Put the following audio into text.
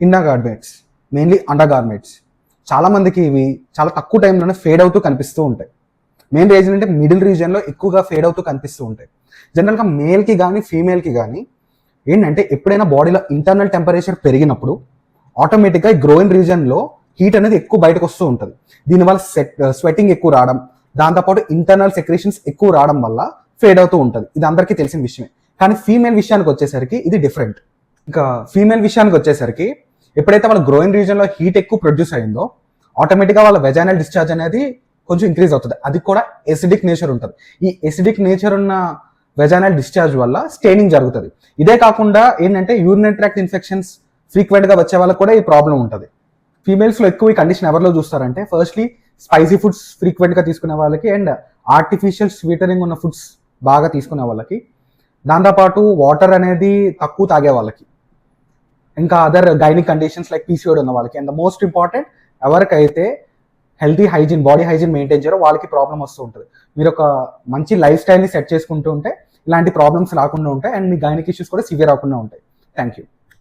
Inner garments mainly under garments చాలామందికి ఇవి చాలా తక్కువ టైంలోనే ఫేడ్ అవుతూ కనిపిస్తూ ఉంటాయి. మెయిన్ రీజన్ అంటే మిడిల్ రీజన్లో ఎక్కువగా ఫేడ్ అవుతూ కనిపిస్తూ ఉంటాయి. జనరల్గా మేల్కి కానీ ఫీమేల్కి కానీ ఏంటంటే ఎప్పుడైనా బాడీలో ఇంటర్నల్ టెంపరేచర్ పెరిగినప్పుడు ఆటోమేటిక్గా గ్రోయిన్ రీజన్లో హీట్ అనేది ఎక్కువ బయటకు వస్తూ ఉంటుంది. దీనివల్ల సెట్ స్వెట్టింగ్ uh, ఎక్కువ రావడం దాంతోపాటు ఇంటర్నల్ సెక్రేషన్స్ ఎక్కువ రావడం వల్ల ఫేడ్ అవుతూ ఉంటుంది. ఇది అందరికీ తెలిసిన విషయమే. కానీ ఫీమేల్ విషయానికి వచ్చేసరికి ఇది డిఫరెంట్ ఇంకా ఫీమేల్ విషయానికి వచ్చేసరికి ఎప్పుడైతే వాళ్ళ గ్రోయింగ్ రీజన్లో హీట్ ఎక్కువ ప్రొడ్యూస్ అయిందో ఆటోమేటిక్గా వాళ్ళ వెజైనల్ డిశ్చార్జ్ అనేది కొంచెం ఇంక్రీజ్ అవుతుంది. అది కూడా ఎసిడిక్ నేచర్ ఉంటుంది. ఈ ఎసిడిక్ నేచర్ ఉన్న వెజైనల్ డిశ్చార్జ్ వల్ల స్టెయినింగ్ జరుగుతుంది. ఇదే కాకుండా ఏంటంటే యూరినరీ ట్రాక్ట్ ఇన్ఫెక్షన్స్ ఫ్రీక్వెంట్గా వచ్చే వాళ్ళకి కూడా ఈ ప్రాబ్లం ఉంటుంది. ఫీమేల్స్లో ఎక్కువ ఈ కండిషన్ ఎవరిలో చూస్తారంటే ఫస్ట్లీ స్పైసీ ఫుడ్స్ ఫ్రీక్వెంట్గా తీసుకునే వాళ్ళకి అండ్ ఆర్టిఫిషియల్ స్వీటరింగ్ ఉన్న ఫుడ్స్ బాగా తీసుకునే వాళ్ళకి. దాంతోపాటు వాటర్ అనేది తక్కువ తాగే వాళ్ళకి. ఇంకా other gynaec conditions like PCOD ఉన్న వాళ్ళకి. అండ్ ద మోస్ట్ ఇంపార్టెంట్ ఎవరికైతే healthy hygiene body hygiene maintain చేయరో వాళ్ళకి ప్రాబ్లం వస్తూ ఉంటుంది. మీరు ఒక మంచి లైఫ్ స్టైల్ని సెట్ చేసుకుంటూ ఉంటే ఇలాంటి ప్రాబ్లమ్స్ రాకుండా ఉంటాయి. అండ్ మీ గైనిక్ ఇష్యూస్ కూడా సివియర్ రాకుండా ఉంటాయి. Thank you